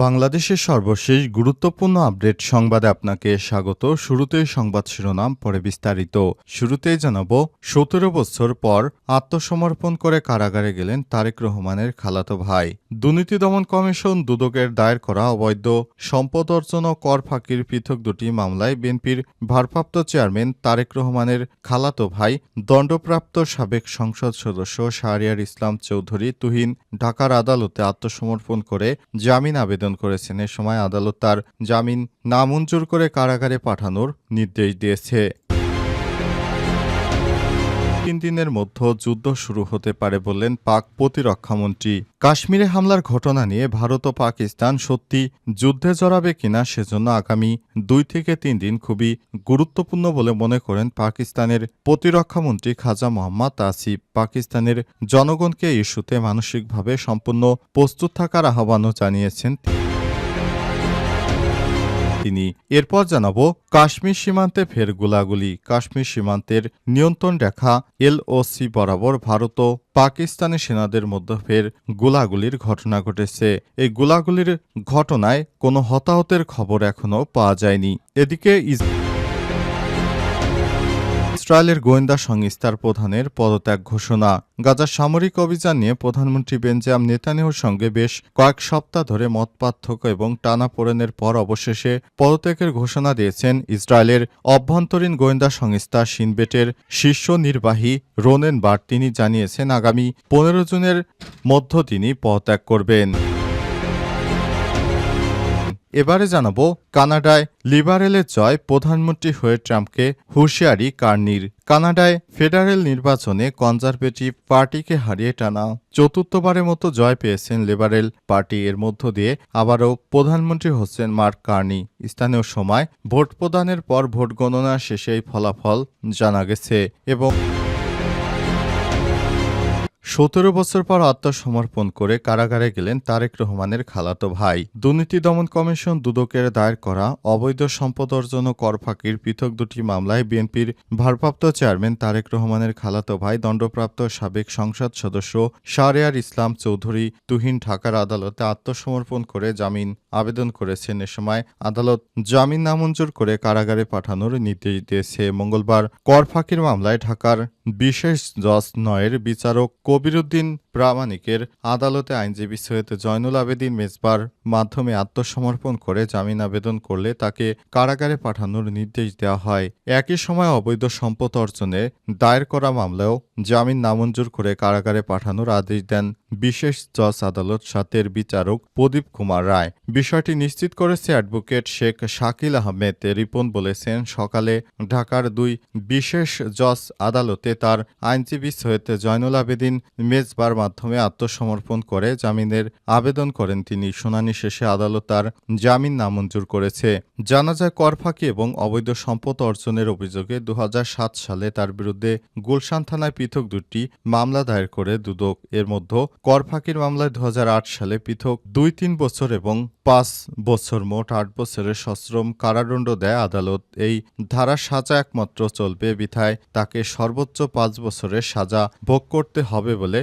বাংলাদেশের সর্বশেষ গুরুত্বপূর্ণ আপডেট সংবাদে আপনাকে স্বাগত। শুরুতেই সংবাদ শিরোনাম, পরে বিস্তারিত। শুরুতেই জানাব, সতেরো বছর পর আত্মসমর্পণ করে কারাগারে গেলেন তারেক রহমানের খালাতো ভাই। দুর্নীতি দমন কমিশন দুদকের দায়ের করা অবৈধ সম্পদ অর্জন ও কর ফাঁকির পৃথক দুটি মামলায় বিএনপির ভারপ্রাপ্ত চেয়ারম্যান তারেক রহমানের খালাতো ভাই, দণ্ডপ্রাপ্ত সাবেক সংসদ সদস্য শাহরিয়ার ইসলাম চৌধুরী তুহিন ঢাকার আদালতে আত্মসমর্পণ করে জামিন আবেদন করেছেন। এ সময় আদালত তার জামিন নামঞ্জুর করে কারাগারে পাঠানোর নির্দেশ দিয়েছে। তিন দিনের মধ্যে যুদ্ধ শুরু হতে পারে বললেন পাক প্রতিরক্ষামন্ত্রী। কাশ্মীরে হামলার ঘটনা নিয়ে ভারত ও পাকিস্তান সত্যি যুদ্ধে জড়াবে কিনা সেজন্য আগামী দুই থেকে তিন দিন খুবই গুরুত্বপূর্ণ বলে মনে করেন পাকিস্তানের প্রতিরক্ষামন্ত্রী খাজা মোহাম্মদ আসিফ। পাকিস্তানের জনগণকে ইস্যুতে মানসিকভাবে সম্পূর্ণ প্রস্তুত থাকার আহ্বানও জানিয়েছেন তিনি। এরপর জানাব, কাশ্মীর সীমান্তে ফের গোলাগুলি। কাশ্মীর সীমান্তের নিয়ন্ত্রণ রেখা এলওসি বরাবর ভারত ও পাকিস্তানি সেনাদের মধ্যে ফের গোলাগুলির ঘটনা ঘটেছে। এই গোলাগুলির ঘটনায় কোনো হতাহতের খবর এখনও পাওয়া যায়নি। এদিকে ইসরায়েলের গোয়েন্দা সংস্থার প্রধানের পদত্যাগ ঘোষণা। গাজার সামরিক অভিযান নিয়ে প্রধানমন্ত্রী বেঞ্জাম নেতানিয়াহুর সঙ্গে বেশ কয়েক সপ্তাহ ধরে মত পার্থক্য এবং টানাপোড়েনের পর অবশেষে পদত্যাগের ঘোষণা দিয়েছেন ইসরায়েলের অভ্যন্তরীণ গোয়েন্দা সংস্থা সিনবেটের শীর্ষ নির্বাহী রোনেন বার তিনি জানিয়েছেন, আগামী পনেরো জুনের মধ্য তিনি পদত্যাগ করবেন। এবারে জানাব, কানাডায় লিবারেলের জয় প্রধানমন্ত্রী হয়ে ট্রাম্পকে হুঁশিয়ারি কার্নির। কানাডায় ফেডারেল নির্বাচনে কনজারভেটিভ পার্টিকে হারিয়ে টানা চতুর্থবারের মতো জয় পেয়েছেন লিবারেল পার্টি। এর মধ্য দিয়ে আবারও প্রধানমন্ত্রী হচ্ছেন মার্ক কার্নি। স্থানীয় সময় ভোট প্রদানের পর ভোট গণনা শেষে এই ফলাফল জানা গেছে এবং সতেরো বছর পর আত্মসমর্পণ করে কারাগারে গেলেন তারেক রহমানের খালাতো ভাই। দুর্নীতি দমন কমিশন দুদকের দায়ের করা অবৈধ সম্পদ অর্জন ও কর ফাঁকির পৃথক দুটি মামলায় বিএনপির ভারপ্রাপ্ত চেয়ারম্যান তারেক রহমানের খালাতো ভাই, দণ্ডপ্রাপ্ত সাবেক সংসদ সদস্য শাহরিয়ার ইসলাম চৌধুরী তুহিন ঢাকার আদালতে আত্মসমর্পণ করে জামিন আবেদন করেছেন। এ সময় আদালত জামিন নামঞ্জুর করে কারাগারে পাঠানোর নির্দেশ দিয়েছে। মঙ্গলবার কর ফাঁকির মামলায় ঢাকার বিশেষ জজ নয়ের বিচারক কবিরুদ্দিন প্রামাণিকের আদালতে আইনজীবী সৈয়দ জয়নুল আবেদিন মেজবার মাধ্যমে আত্মসমর্পণ করে জামিন আবেদন করলে তাকে কারাগারে পাঠানোর নির্দেশ দেওয়া হয়। একই সময় অবৈধ সম্পদ অর্জনে দায়ের করা মামলাও জামিন নামঞ্জুর করে কারাগারে পাঠানোর আদেশ দেন বিশেষ জজ আদালত সাতের বিচারক প্রদীপ কুমার রায়। বিষয়টি নিশ্চিত করেছে অ্যাডভোকেট শেখ শাকিল আহমেদ রিপন বলেছেন, সকালে ঢাকার দুই বিশেষ জজ আদালতে তার আইনজীবী সৈয়দ জয়নুল আবেদিন মেজবার মাধ্যমে আত্মসমর্পণ করে জামিনের আবেদন করেন তিনি। শুনানি শেষে আদালত তার জামিন নামঞ্জুর করেছে। জানা যায় কর ফাঁকি এবং অবৈধ সম্পদ অর্জনের অভিযোগে দু সালে তার বিরুদ্ধে গুলশান থানায় পৃথক দুটি মামলা দায়ের করে দুদক। এর মধ্যে কর ফাঁকির মামলায় দু হাজার আট সালে পৃথক দুই তিন বছর এবং পাঁচ বছর মোট আট বছরের সশ্রম কারাদণ্ড দেয় আদালত। এই ধারার সাজা একমাত্র চলবে, বিধায় তাকে সর্বোচ্চ পাঁচ বছরের সাজা ভোগ করতে হবে বলে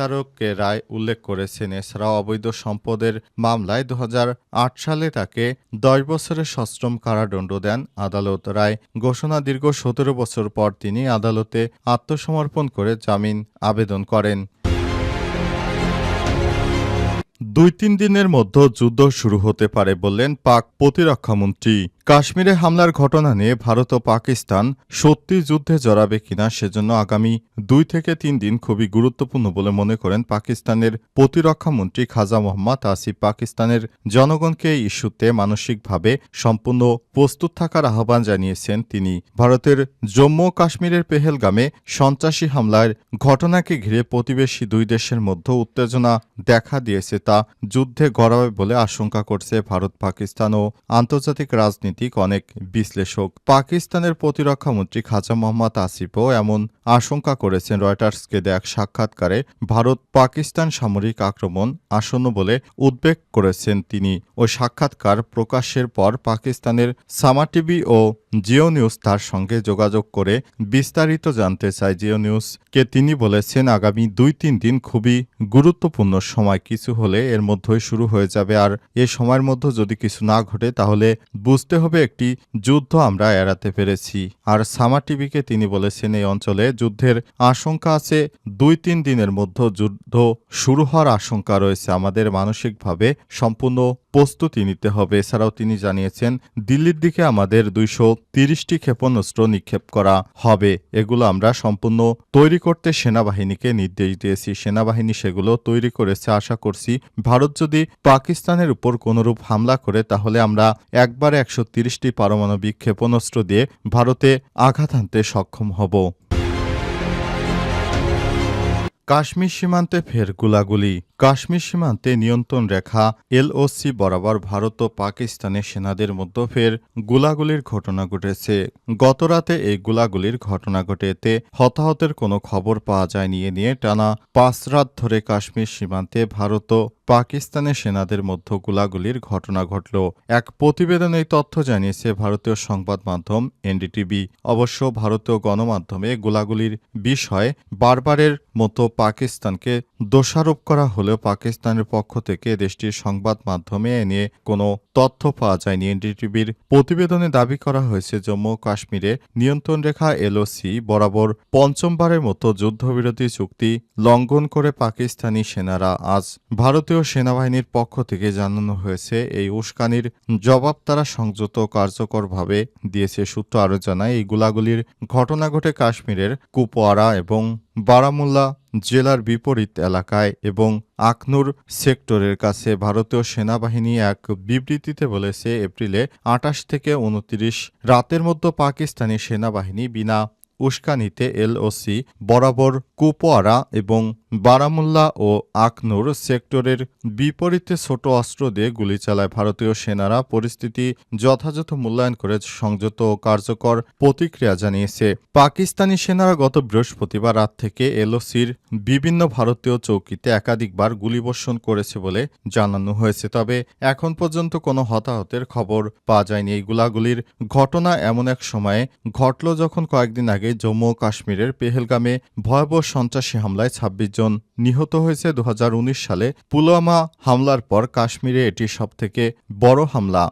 বিচারককে রায় উল্লেখ করেছেন এছাড়াও অবৈধ সম্পদের মামলায় দু হাজার আট সালে তাকে দশ বছরের সশ্রম কারাদণ্ড দেন। আদালত রায় ঘোষণা দীর্ঘ সতেরো বছর পর তিনি আদালতে আত্মসমর্পণ করে জামিন আবেদন করেন। দুই তিন দিনের মধ্যে যুদ্ধ শুরু হতে পারে বললেন পাক প্রতিরক্ষামন্ত্রী কাশ্মীরে হামলার ঘটনা নিয়ে ভারত ও পাকিস্তান সত্যি যুদ্ধে জড়াবে কিনা সেজন্য আগামী দুই থেকে তিন দিন খুবই গুরুত্বপূর্ণ বলে মনে করেন পাকিস্তানের প্রতিরক্ষামন্ত্রী খাজা মোহাম্মদ আসিফ। পাকিস্তানের জনগণকে এই ইস্যুতে মানসিকভাবে সম্পূর্ণ প্রস্তুত থাকার আহ্বান জানিয়েছেন তিনি। ভারতের জম্মু কাশ্মীরের পেহেলগামে সন্ত্রাসী হামলার ঘটনাকে ঘিরে প্রতিবেশী দুই দেশের মধ্যে উত্তেজনা দেখা দিয়েছে, তা যুদ্ধে গড়াবে বলে আশঙ্কা করছে ভারত, পাকিস্তান ও আন্তর্জাতিক রাজনীতিক অনেক বিশ্লেষক। পাকিস্তানের প্রতিরক্ষামন্ত্রী খাজা মোহাম্মদ আসিফও এমন আশঙ্কা করেছেন রয়টার্সকে দেয়া এক সাক্ষাৎকারে। ভারত পাকিস্তান সামরিক আক্রমণ আসন্ন বলে উদ্বেগ করেছেন তিনি। ওই সাক্ষাৎকার প্রকাশের পর পাকিস্তানের সামা টিভি ও জিও নিউজ তার সঙ্গে যোগাযোগ করে বিস্তারিত জানতে চায় জিও নিউজকে তিনি বলেছেন আগামী দুই তিন দিন খুবই গুরুত্বপূর্ণ সময়, কিছু হলে এর মধ্যেই শুরু হয়ে যাবে। আর এ সময়ের মধ্যে যদি কিছু না ঘটে, তাহলে বুঝতে হবে একটি যুদ্ধ আমরা এড়াতে পেরেছি। আর সামা টিভিকে তিনি বলেছেন, এই অঞ্চলে যুদ্ধের আশঙ্কা আছে। দুই তিন দিনের মধ্যে যুদ্ধ শুরু হওয়ার আশঙ্কা রয়েছে। আমাদের মানসিকভাবে সম্পূর্ণ প্রস্তুতি নিতে হবে। এছাড়াও তিনি জানিয়েছেন, দিল্লির দিকে আমাদের দুইশো তিরিশটি ক্ষেপণাস্ত্র নিক্ষেপ করা হবে। এগুলো আমরা সম্পূর্ণ তৈরি করতে সেনাবাহিনীকে নির্দেশ দিয়েছি। সেনাবাহিনী সেগুলো তৈরি করেছে। আশা করছি ভারত যদি পাকিস্তানের উপর কোনরূপ হামলা করে, তাহলে আমরা একবারে একশো তিরিশটি পারমাণবিক ক্ষেপণাস্ত্র দিয়ে ভারতে আঘাত আনতে সক্ষম হব। কাশ্মীর সীমান্তে ফের গুলাগুলি। কাশ্মীর সীমান্তে নিয়ন্ত্রণ রেখা, এলওসি বরাবর ভারত ও পাকিস্তানের সেনাদের মধ্যে ফের গুলাগুলির ঘটনা ঘটেছে। গতরাতে এই গুলাগুলির ঘটনা ঘটেতে হতাহতের কোনো খবর পাওয়া যায়নি। এ নিয়ে টানা পাঁচ রাত ধরে কাশ্মীর সীমান্তে ভারত ও পাকিস্তানের সেনাদের মধ্যে গোলাগুলির ঘটনা ঘটল। এক প্রতিবেদনে এই তথ্য জানিয়েছে ভারতীয় সংবাদ মাধ্যম এনডিটিভি। অবশ্য ভারতীয় গণমাধ্যমে গোলাগুলির বিষয়ে বারবারের মতো পাকিস্তানকে দোষারোপ করা হলেও পাকিস্তানের পক্ষ থেকে দেশটির সংবাদ মাধ্যমে এ নিয়ে কোনো তথ্য পাওয়া যায়নি। এনডিটিভির প্রতিবেদনে দাবি করা হয়েছে, জম্মু কাশ্মীরে নিয়ন্ত্রণ রেখা এলওসি বরাবর পঞ্চমবারের মতো যুদ্ধবিরতি চুক্তি লঙ্ঘন করে পাকিস্তানি সেনারা। আজ ভারতীয় সেনাবাহিনীর পক্ষ থেকে জানানো হয়েছে, এই উস্কানির জবাব তারা সংযত কার্যকরভাবে দিয়েছে সূত্র আরও জানায়, এই গোলাগুলির ঘটনা ঘটে কাশ্মীরের কুপওয়ারা এবং বারামুল্লা জেলার বিপরীত এলাকায় এবং আখনুর সেক্টরের কাছে ভারতীয় সেনাবাহিনী এক বিবৃতিতে বলেছে, এপ্রিলে আটাশ থেকে উনত্রিশ রাতের মধ্যে পাকিস্তানি সেনাবাহিনী বিনা উস্কানিতে এলওসি, বরাবর কুপওয়ারা এবং বারামুল্লা ও আখনুর সেক্টরের বিপরীতে ছোট অস্ত্র দিয়ে গুলি চালায় ভারতীয় সেনারা। পরিস্থিতি যথাযথ মূল্যায়ন করে সংযত ও কার্যকর প্রতিক্রিয়া জানিয়েছে। পাকিস্তানি সেনারা গত বৃহস্পতিবার রাত থেকে এলওসির বিভিন্ন ভারতীয় চৌকিতে একাধিকবার গুলিবর্ষণ করেছে বলে জানানো হয়েছে। তবে এখন পর্যন্ত কোনো হতাহতের খবর পাওয়া যায়নি। এই গুলাগুলির ঘটনা এমন এক সময়ে ঘটল যখন কয়েকদিন আগে জম্মু ও কাশ্মীরের পেহেলগামে ভয়াবহ সন্ত্রাসী হামলায় ছাব্বিশ জন নিহত হয়েছে দু হাজার উনিশ সালে পুলওয়ামা হামলার পর কাশ্মীরে এটি সবথেকে বড় হামলা।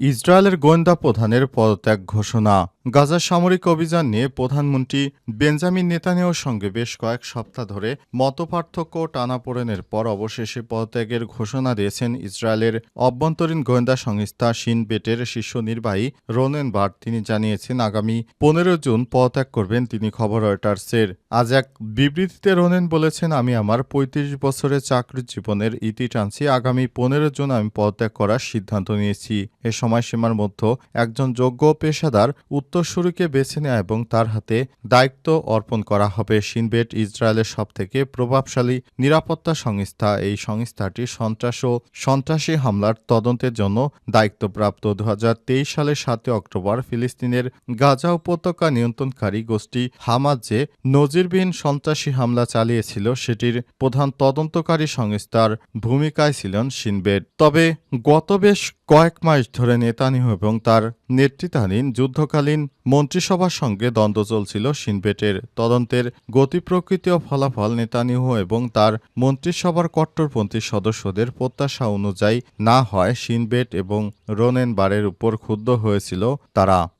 ইসরায়েলের গোয়েন্দা প্রধানের পদত্যাগ ঘোষণা। গাজার সামরিক অভিযান নিয়ে প্রধানমন্ত্রী বেঞ্জামিন নেতানিয়াহুর সঙ্গে বেশ কয়েক সপ্তাহ ধরে মতপার্থক্য টানাপোড়েনের পর অবশেষে পদত্যাগের ঘোষণা দিয়েছেন ইসরায়েলের অভ্যন্তরীণ গোয়েন্দা সংস্থা শিন বেটের শীর্ষ নির্বাহী রোনেন বার তিনি জানিয়েছেন, আগামী পনেরো জুন পদত্যাগ করবেন তিনি খবর রয়টার্সের। আজ এক বিবৃতিতে রোনেন বলেছেন, আমি আমার পঁয়ত্রিশ বছরের চাকরি জীবনের ইতি টানছি, আগামী পনেরো জন আমি পদত্যাগ করার সিদ্ধান্ত নিয়েছি। এ সময়সীমার মধ্যে একজন যোগ্য পেশাদার উত্তরসূরিকে বেছে নেওয়া এবং তার হাতে দায়িত্ব অর্পণ করা হবে। সিনবেট ইসরায়েলের সবথেকে প্রভাবশালী নিরাপত্তা সংস্থা। এই সংস্থাটি সন্ত্রাস ও সন্ত্রাসী হামলার তদন্তের জন্য দায়িত্বপ্রাপ্ত। দু হাজার তেইশ সালের সাতই অক্টোবর ফিলিস্তিনের গাজা উপত্যকা নিয়ন্ত্রণকারী গোষ্ঠী হামাজ যে নজিরবিহীন সন্ত্রাসী হামলা চালিয়েছিল, সেটির প্রধান তদন্তকারী সংস্থার ভূমিকায় ছিলেন সিনবেট। তবে গত বেশ কয়েক মাস ধরে নেতানিয়াহু এবং তার নেতৃত্বাধীন যুদ্ধকালীন মন্ত্রিসভার সঙ্গে দ্বন্দ্ব চলছিল সিনবেটের তদন্তের গতি প্রকৃতি ও ফলাফল নেতানিহ এবং তার মন্ত্রিসভার কট্টরপন্থী সদস্যদের প্রত্যাশা অনুযায়ী না হয় সিনবেট এবং রোনেন বারের উপর ক্ষুব্ধ হয়েছিল তারা।